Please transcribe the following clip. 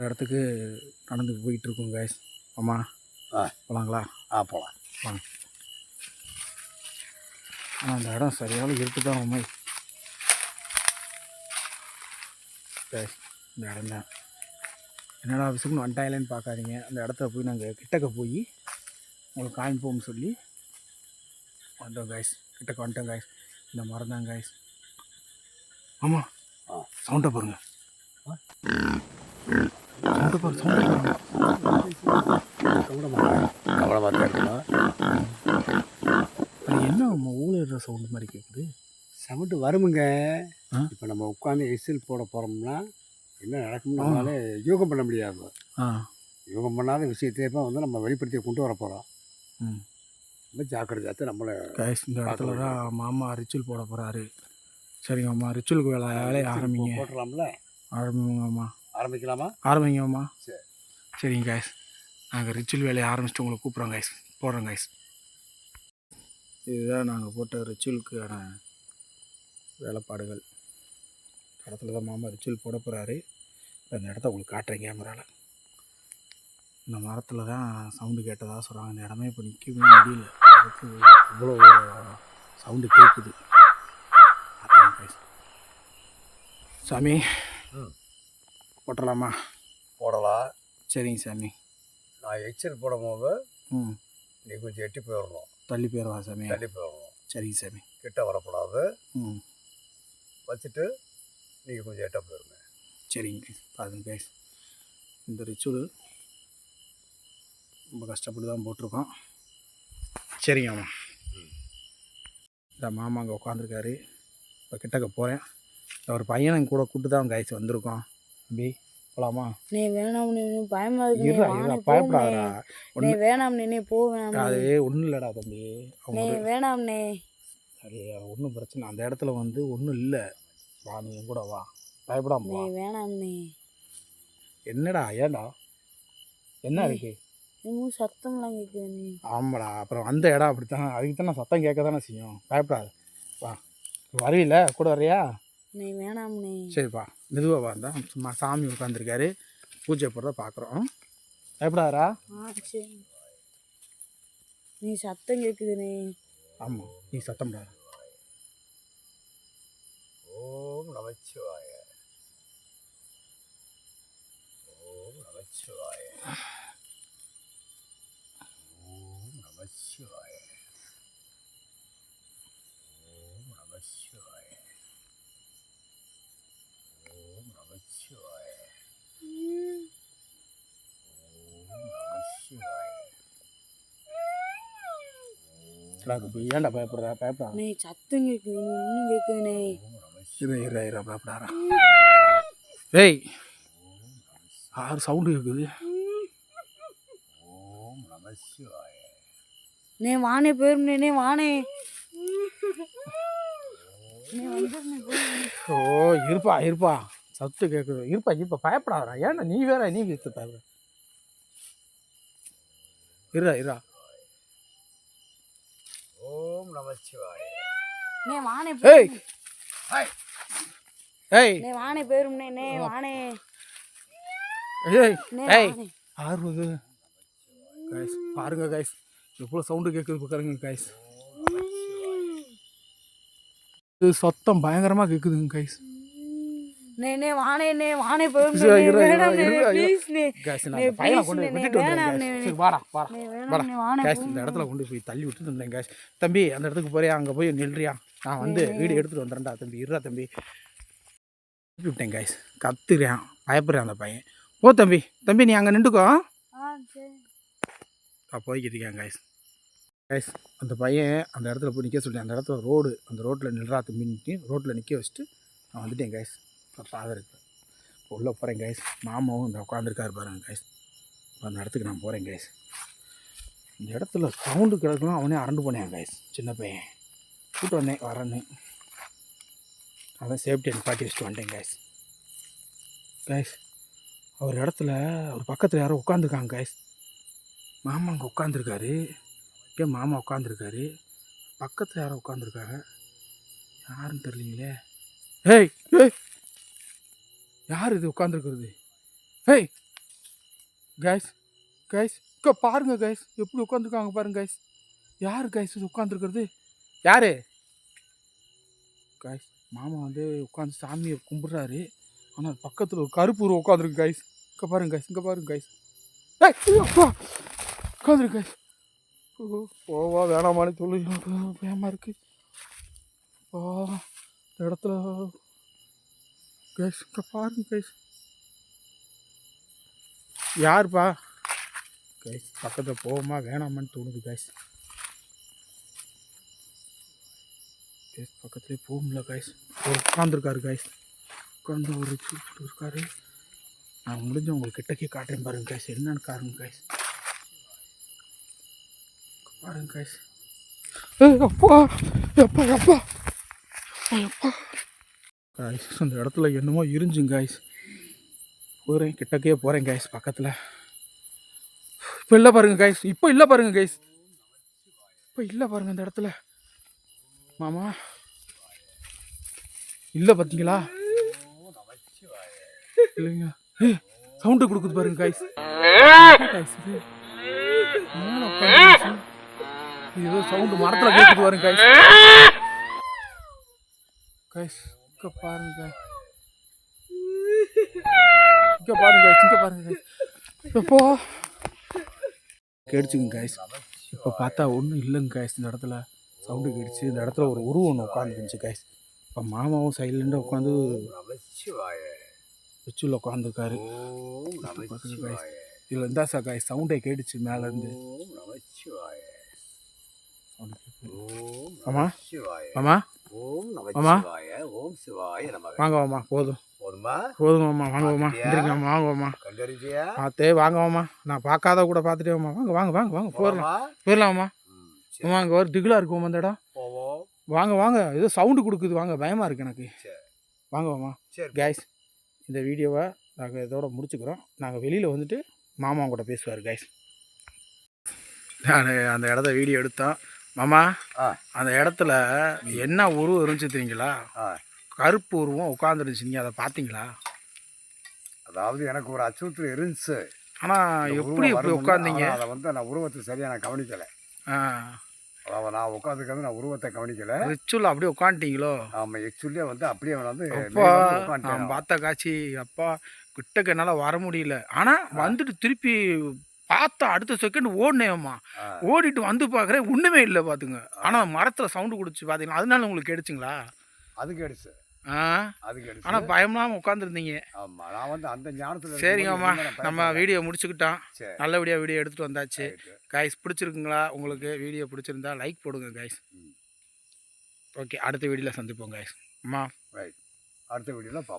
இடத்துக்கு நடந்து போயிட்டு இருக்கோம் கைஸ் அம்மா ஆ. போலாங்களா? ஆ போகலாம் வாங்க. ஆனால் அந்த இடம் சரியான இருக்கு தான் அம்மா. கைஸ் இந்த இடம் தான். என்னடா விஷயம்னு வந்துட்டாங்களேன்னு பார்க்காதீங்க. அந்த இடத்துல போய் நாங்கள் கிட்டக்க போய் உங்களுக்கு காமிப்போம்னு சொல்லி வந்துட்டோம் கைஸ் கிட்டக்க வந்துட்டோம் கைஸ் இந்த மரம் தான் கைஸ் ஆமாம் ஆ. சவுண்டை பாருங்க. என்ன ஊழல் சவுண்டு மாதிரி கேட்குது சவுண்டு வருமுங்க? இப்போ நம்ம உட்காந்து எசில் போட போகிறோம்னா என்ன நடக்கும்னு நம்மளால யூகம் பண்ண முடியாது. யூகம் பண்ணாத விஷயத்தையே வந்து நம்ம வெளிப்படுத்தி கொண்டு வர போகிறோம் ரொம்ப ஜாக்கிரதையாத்து நம்மளை இந்த இடத்துல தான் மாமா ரிச்சுவல் போட போகிறாரு சரிங்க அம்மா ரிச்சுவலுக்கு வேலை வேலையை ஆரம்பிங்க. போட்டுடலாம்ல ஆரம்பிங்க அம்மா ஆரம்பிக்கலாமா? ஆரம்பிங்க அம்மா சரி. சரிங்க கைஸ் நாங்கள் ரிச்சுவல் வேலையை ஆரம்பிச்சிட்டு உங்களை கூப்பிட்றோம் கைஸ் போடுறோம் கைஸ் இதுதான் நாங்கள் போட்ட ரிச்சுவலுக்கான வேலைப்பாடுகள். இடத்துல தான் மாமா ரிச்சுவல் போட போகிறாரு அந்த இடத்த உங்களுக்கு காட்டுறேன் கேமராவில் இந்த மரத்தில் தான் சவுண்டு கேட்டதாக சொல்கிறாங்க இந்த இடமே இப்போ நிற்கவே முடியல. அதுக்கு இவ்வளோ சவுண்டு கேட்குது. சாமி. ம். போட்டுடலாமா போடலாம். சரிங்க சாமி. நான் எக்ஸல் போடும்போது ம். நீ கொஞ்சம் எட்டி போயிடணும். தள்ளி போயிடுவா சாமி? தள்ளி போயிடணும். சரிங்க சாமி. கிட்ட வரக்கூடாது. ம். வச்சுட்டு நீங்கள் கொஞ்சம் எட்ட போயிருங்க சரிங்க பாருங்க கைஸ் இந்த ரிச்சுவல் ரொம்ப கஷ்டப்பட்டு தான் போட்டிருக்கோம். சரிங்க அம்மா இந்த மாமா அங்கே உட்காந்துருக்காரு இப்போ கிட்டக்க போகிறேன் ஒரு பையனை கூட கூட்டு தான் கைஸ் வந்திருக்கோம். தம்பி போகலாமா நீ வேணாம் நீ பயமா இருக்கு பயப்படாதடா. நீ வேணாம் நீ போ வேணாம் அது ஒன்றும் இல்லைடா தம்பி. நீ வேணாம் நீ. அது ஒன்றும் பிரச்சனை அந்த இடத்துல வந்து ஒன்றும் இல்லை. வா நீ கூட வா. பயப்படாம நீ வா. வேணாம் நீ. என்னடா ஏன்டா? என்ன இருக்கு இன்னும் சத்தம்லாம் கேட்குது நீ. ஆமாடா அப்புறம் அந்த இடம் அப்படித்தான். அதுக்கு தான் நான் சத்தம் கேட்க தானே செய்யும். பயப்படாது. வா. வருவில்ல கூட வரையா நீ வேணாம் நீ சரிப்பா மெதுவாக வந்தா சும்மா சாமி உட்காந்துருக்காரு பூஜை போடுறத பார்க்குறோம் சரி. நீ சத்தம் கேட்குது நீ. ஆமாம் நீ சத்தம் போடாத. ஓம் நமச்சிவாய. ஓம் நமச்சிவாய ஓம் நமச்சிவாய ஓம் நமச்சிவாய ஓம் நமச்சிவாய ஓம் நமச்சிவாய இல்ல, தம்பி ஏன்டா பயப்படுறா? பயப்படா நீ சத்தம் கேட்குது இன்னும் கேட்குது நீ ஓம் நமச்சிவாய இரு இரு இரு பயப்படாரா ஏய் ஆறு சவுண்டு கேட்குது நீ வானே போயிரும் நீ வானே. ஓ இருப்பா இருப்பா. சத்து கேட்குது இருப்பா இருப்பா. பயப்படாதடா. ஏன்டா நீ வேற நீ வித்து பயப்பட இருடா இருடா நமச்சிவாய. நீ வானே ஏய்! போயிரும் ஹாய். ஏய்! நீ வானே போயிரும் நீ நீ வானே. ஏய்! ஏய்! ஆறுவது. கைஸ் பாருங்க கைஸ் எவ்வளோ சவுண்டு கேட்குது பாருங்க இது சத்தம் பயங்கரமாக கேட்குதுங்க கைஸ் நே நே வானே நே வானே நான் வாடா வாடா. வாடா. இந்த இடத்துல கொண்டு போய் தள்ளி விட்டுட்டு இருந்தேன் கைஸ் தம்பி அந்த இடத்துக்கு போறியா அங்கே போய் நில்றியா? நான் வந்து வீடியோ எடுத்துகிட்டு வந்துடுறேன்டா தம்பி. இருடா தம்பி. விட்டேன் கைஸ் கத்துறேன். பயப்படுறேன் அந்த பையன். ஓ தம்பி. தம்பி நீ அங்கே நின்றுக்கோ. நான் போய்கிட்டு இருக்கேன் கைஸ் அந்த பையன் அந்த இடத்துல போய் நிற்க சொல்லிட்டேன். அந்த இடத்துல ரோடு அந்த ரோட்டில் நில்றா தம்பின்ட்டு ரோட்டில் நிற்க வச்சுட்டு நான் வந்துட்டேன் கைஸ் ஃபாதர் இப்போ உள்ளே போகிறேன் கைஸ் மாமாவும் இந்த உட்காந்துருக்காரு பாருங்கள் கைஸ் அந்த இடத்துக்கு நான் போகிறேன் கைஸ் இந்த இடத்துல சவுண்டு கிடக்கலாம் அவனே அரண்டு போனேன் கைஸ் சின்ன பையன். கூப்பிட்டு வந்தேன் வரேன்னு. அதான் சேஃப்டி நிப்பாட்டி வச்சுட்டு வந்துட்டேன் கைஸ் கைஸ் அவர் இடத்துல அவர் பக்கத்தில் யாரோ உட்காந்துருக்காங்க கைஸ் மாமா அங்கே உட்காந்துருக்காரு இங்கே மாமா உட்காந்துருக்காரு பக்கத்தில் யாரோ உட்காந்துருக்காங்க யாருன்னு தெரியலீங்களே. ஏய் ஏய் யார் இது உட்காந்துருக்குறது ஹேய் கைஸ் கைஸ் இக்கோ பாருங்க கைஸ் எப்படி உட்காந்துருக்காங்க பாருங்க கைஸ் யார் கைஸ் இது உட்காந்துருக்குறது யாரு? கைஸ் மாமா வந்து உட்காந்து சாமியை கும்பிட்றாரு. ஆனால் பக்கத்தில் ஒரு கருப்பு உருவம் உட்காந்துருக்கு கைஸ் இங்கே பாருங்க கைஸ் இங்கே பாருங்க கைஸ் உட்காந்துருக்கு கைஸ் ஓ, போவா வேணாமான்னு சொல்லி பயமாக இருக்குது இந்த இடத்துல கைஸ் இங்கே பாருங்க கைஸ். யாருப்பா? கைஸ் பக்கத்தில் போவோமா? வேணாமான்னு தோணுது கைஸ். கைஸ் பக்கத்துலேயே போகும்ல கைஸ். ஒரு உட்காந்துருக்காரு கைஸ். உட்காந்து ஒரு சூப்பிட்டு இருக்காரு. நான் முடிஞ்ச உங்களுக்கு கிட்டக்கே காட்டுறேன் பாருங்க கைஸ். என்னன்னு காருங்க கைஸ். பாருங்க கைஸ். ஏய் அப்பா! எப்பா எப்பா எப்பா கைஸ் அந்த இடத்துல என்னமோ இருந்துச்சுங்க கைஸ் போகிறேன் கிட்டக்கே போகிறேன் கைஸ் பக்கத்தில். இப்போ இல்லை பாருங்க கைஸ் இப்போ இல்லை பாருங்க கைஸ் இப்போ இல்லை பாருங்க அந்த இடத்துல. மாமா. இல்லை பார்த்தீங்களா இல்லைங்க. ஏய் சவுண்டு கொடுக்குது பாருங்க காய்ஸ் காய்ஸ் ஏதோ சவுண்டு மரத்தில் கேட்குது பாருங்க காய்ஸ் காய்ஸ் இங்கே பாருங்க இங்கே பாருங்க இங்கே பாருங்க. எப்போ? கேடுச்சுங்க கைஸ் இப்போ பார்த்தா ஒன்றும் இல்லைங்க கைஸ் இந்த இடத்துல. சவுண்டு கேடுச்சு இந்த இடத்துல ஒரு உருவம் ஒன்று உட்காந்துருந்துச்சு கைஸ் இப்போ மாமாவும் சைலண்டாக உட்காந்து வச்சுல உட்காந்துருக்காரு நமச்சிவாய இதில் இருந்தா சார் கைஸ் சவுண்டே கேட்டுச்சு மேலேருந்து. ஓம் நமச்சிவாய. ஓம். நமச்சிவாய ஓம் சிவாய வாங்க போதும். போதுமா? போதும் மாமா வாங்க மாமா எந்திரிங்க மாமா வாங்க மாமா கண்டறிஞ்சியா? பார்த்தே வாங்க நான் பார்க்காத கூட பார்த்துட்டே மாமா வாங்க வாங்க வாங்க வாங்க போயிடலாம். போலாமா போயிடலாமா ம், சரி, மாமா அங்கே ஒரு திகிலாக இருக்கும் மாமா அந்த இடம் போவோம். வாங்க வாங்க. ஏதோ சவுண்டு கொடுக்குது. வாங்க பயமாக இருக்கு எனக்கு. சரி. வாங்க மாமா சரி. கைஸ் இந்த வீடியோவை நாங்கள் இதோட முடிச்சுக்கிறோம். நாங்கள் வெளியில் வந்துட்டு மாமா கூட பேசுவார் கைஸ் நான் அந்த இடத்த வீடியோ எடுத்தோம். மாமா. அந்த இடத்துல என்ன உருவம் இருந்துச்சு தெரியுங்களா. கருப்பு உருவம் உட்காந்துருந்துச்சு நீங்கள் அதை பார்த்தீங்களா? அதாவது எனக்கு ஒரு அச்சுறுத்தல் இருந்துச்சு. ஆனால் எப்படி இப்படி வருமுன்னு, உட்காந்தீங்க அதை வந்து நான் உருவத்தை சரியாக நான் கவனிக்கலை. அதாவது நான் உட்காந்துக்கிறது நான் உருவத்தை கவனிக்கலை. ரிச்சுவல் அப்படியே உட்காந்துட்டீங்களோ ஆமாம் ஆக்சுவலியாக வந்து அப்படியே வந்து அப்பா நான். பார்த்த காட்சி அப்பா கிட்டக்க என்னால் வர முடியல. ஆனால் வந்துட்டு திருப்பி பார்த்தா அடுத்த செகண்ட் ஓடினேம்மா. ஓடிட்டு வந்து பார்க்குறேன் ஒன்றுமே இல்லை பார்த்துங்க. ஆனால் மரத்தில் சவுண்டு கொடுத்து பார்த்தீங்களா? அதனால உங்களுக்கு கேடுச்சுங்களா? அது கேடுச்சு. ஆ? அது கேடுச்சு. ஆனால் பயம்லாமல் உட்காந்துருந்தீங்க நான் வந்து அந்த ஞானத்தில் சரிங்கம்மா நம்ம வீடியோ முடிச்சுக்கிட்டோம். நல்லபடியாக வீடியோ எடுத்துகிட்டு வந்தாச்சு. கைஸ் பிடிச்சிருக்குங்களா? உங்களுக்கு வீடியோ பிடிச்சிருந்தா லைக் போடுங்க கைஸ். ஓகே அடுத்த வீடியோவில் சந்திப்போம் கைஸ் அம்மா. ரைட் அடுத்த வீடியோவில் பார்ப்போம்